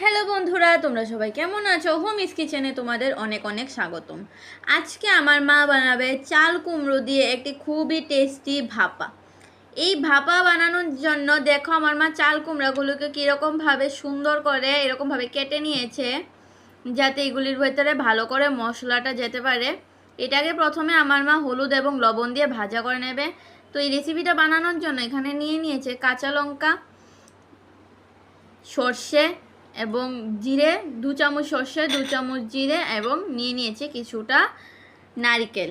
Hello বন্ধুরা, তোমরা সবাই কেমন আছো? হোম ইস কিচেনে তোমাদের অনেক অনেক স্বাগতম। আজকে আমার মা বানাবে চাল কুমড়ো দিয়ে একটি খুবই টেস্টি ভাপা। এই ভাপা বানানোর জন্য দেখো আমার মা চাল কুমড়াগুলোকে কীরকমভাবে সুন্দর করে, এরকমভাবে কেটে নিয়েছে, যাতে এগুলির ভেতরে ভালো করে মশলাটা যেতে পারে। এটাকে প্রথমে আমার মা হলুদ এবং লবণ দিয়ে ভাজা করে নেবে। তো এই রেসিপিটা বানানোর জন্য এখানে নিয়ে নিয়েছে কাঁচা লঙ্কা, সর্ষে এবং জিরে দু চামচ সর্ষে দু চামচ জিরে এবং নিয়ে নিয়েছে কিছুটা নারকেল।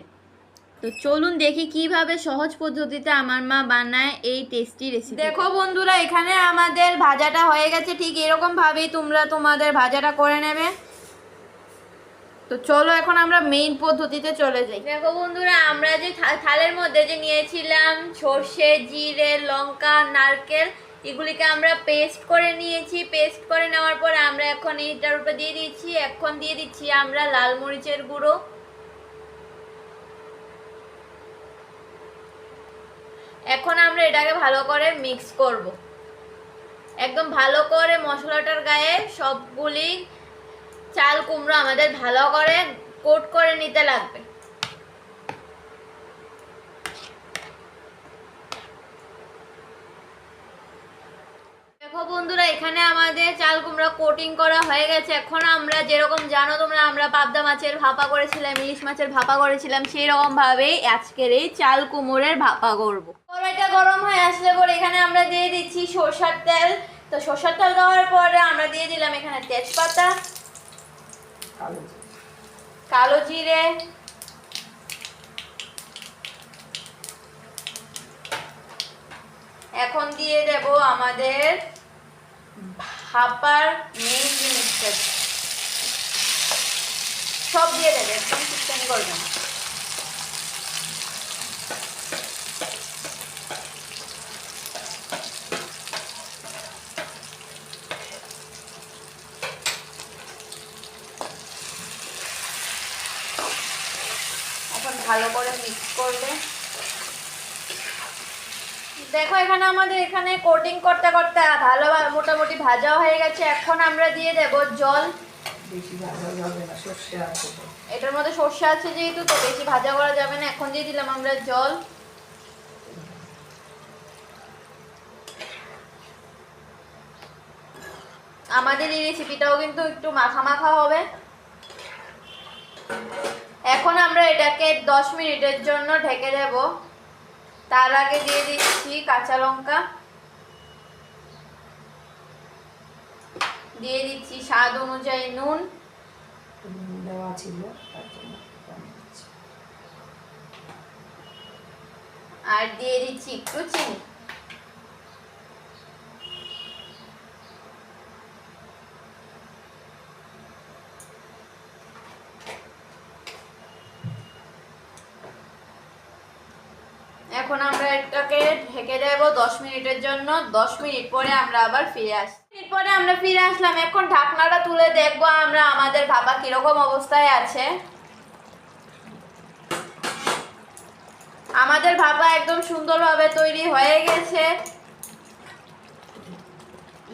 তো চলুন দেখি কীভাবে সহজ পদ্ধতিতে আমার মা বানায় এই টেস্টি রেসিপি দেখো বন্ধুরা এখানে আমাদের ভাজাটা হয়ে গেছে। ঠিক এরকম ভাবেই তোমরা তোমাদের ভাজাটা করে নেবে। তো চলো এখন আমরা মেইন পদ্ধতিতে চলে যাই। দেখো বন্ধুরা আমরা যে থালের মধ্যে যে নিয়েছিলাম সর্ষে জিরে লঙ্কা নারকেল এগুলিকে আমরা পেস্ট করে নিয়েছি। পেস্ট করে নেওয়ার পর আমরা এখন এইটার উপরে দিয়ে দিচ্ছি। এখন দিয়ে দিচ্ছি আমরা লাল মরিচের গুঁড়ো। এখন আমরা এটাকে ভালো করে মিক্স করব। একদম ভালো করে মশলাটার গায়ে সবগুলি চাল কুমড়ো আমাদের ভালো করে কোট করে নিতে লাগবে দেখো বন্ধুরা এখানে আমাদের চাল কুমড়া কোটিং করা হয়ে গেছে। এখন আমরা যেরকম জানো তোমরা, আমরা পাবদা মাছের ভাপা করেছিলাম, ইলিশ মাছের ভাপা করেছিলাম, সেই রকম ভাবেই আজকের এই চাল কুমড়ের ভাপা করব। কড়াইটা গরম হয়ে আসলে পরে এখানে আমরা দিয়ে দিচ্ছি সরষার তেল। তো সরষার তেল দেওয়ার পরে আমরা দিয়ে দিলাম এখানে তেজপাতা, কালো জিরে, এখন দিয়ে দেব আমাদের ভাপার মেইন জিনিসটা সব দিয়ে দেবে, একদম চিকেন করবে না। এখন ভালো করে মিক্স করবে দেখো এখানে আমাদের এখানে কোটিং করতে করতে ভালো মোটামুটি ভাজা হয়ে গেছে। এখন আমরা দিয়ে দেব জল। বেশি ভাজা যাবে না সর্ষে আছে এটার মধ্যে সর্ষে আছে যেহেতু তো বেশি ভাজা করা যাবে না। এখন দিয়ে দিলাম আমরা জল। আমাদের এই রেসিপিটাও কিন্তু একটু মাখা মাখা হবে। এখন আমরা এটাকে দশ মিনিটের জন্য ঢেকে দেব। তার আগে দিয়ে দিচ্ছি কাঁচা লঙ্কা। দিয়ে দিচ্ছি স্বাদ অনুযায়ী নুন। দেওয়া ছিল। আর দিয়ে দিচ্ছি একটু চিনি। এখন আমরা এটাকে ঢেকে দেব দশ মিনিটের জন্য। দশ মিনিট পরে আমরা আবার ফিরে আসি মিনিট পরে আমরা ফিরে আসলাম। এখন ঢাকনাটা তুলে দেখব আমরা আমাদের ভাবা কীরকম অবস্থায় আছে। আমাদের ভাপা একদম সুন্দরভাবে তৈরি হয়ে গেছে।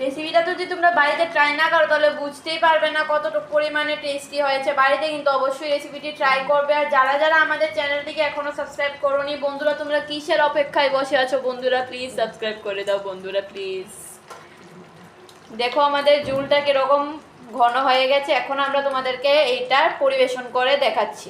রেসিপিটা তো যদি তোমরা বাড়িতে ট্রাই না করো, তাহলে বুঝতেই পারবে না কতটুকু পরিমাণে টেস্টি হয়েছে। বাড়িতে কিন্তু অবশ্যই রেসিপিটি ট্রাই করবে। আর যারা যারা আমাদের চ্যানেলটিকে এখনও সাবস্ক্রাইব করোনি, বন্ধুরা, তোমরা কিসের অপেক্ষায় বসে আছো? বন্ধুরা প্লিজ সাবস্ক্রাইব করে দাও, বন্ধুরা প্লিজ দেখো আমাদের জুলটা কীরকম ঘন হয়ে গেছে। এখন আমরা তোমাদেরকে এইটার পরিবেশন করে দেখাচ্ছি।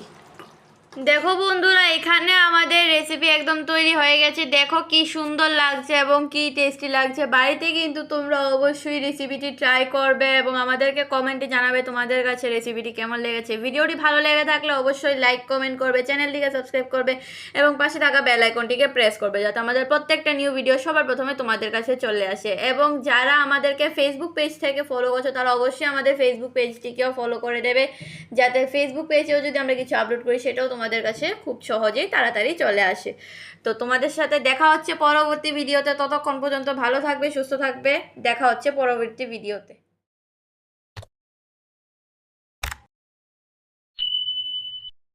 দেখো বন্ধুরা, এখানে আমাদের রেসিপি একদম তৈরি হয়ে গেছে। দেখো কি সুন্দর লাগছে এবং কি টেস্টি লাগছে। বাড়িতে কিন্তু তোমরা অবশ্যই রেসিপিটি ট্রাই করবে এবং আমাদেরকে কমেন্টে জানাবে তোমাদের কাছে রেসিপিটি কেমন লেগেছে। ভিডিওটি ভালো লেগে থাকলে অবশ্যই লাইক কমেন্ট করবে চ্যানেলটিকে সাবস্ক্রাইব করবে এবং পাশে থাকা বেল আইকনটিকে প্রেস করবে যাতে আমাদের প্রত্যেকটা নিউ ভিডিও সবার প্রথমে তোমাদের কাছে চলে আসে। এবং যারা আমাদেরকে ফেসবুক পেজ থেকে ফলো করছ, তারা অবশ্যই আমাদের ফেসবুক পেজটিকেও ফলো করে দেবে। যাতে ফেসবুক পেজেও যদি আমরা কিছু আপলোড করি, সেটাও তোমাদের কাছে খুব সহজেই তাড়াতাড়ি চলে আসে। তো তোমাদের সাথে দেখা হচ্ছে পরবর্তী ভিডিওতে ততক্ষণ পর্যন্ত ভালো থাকবে, সুস্থ থাকবে। দেখা হচ্ছে পরবর্তী ভিডিওতে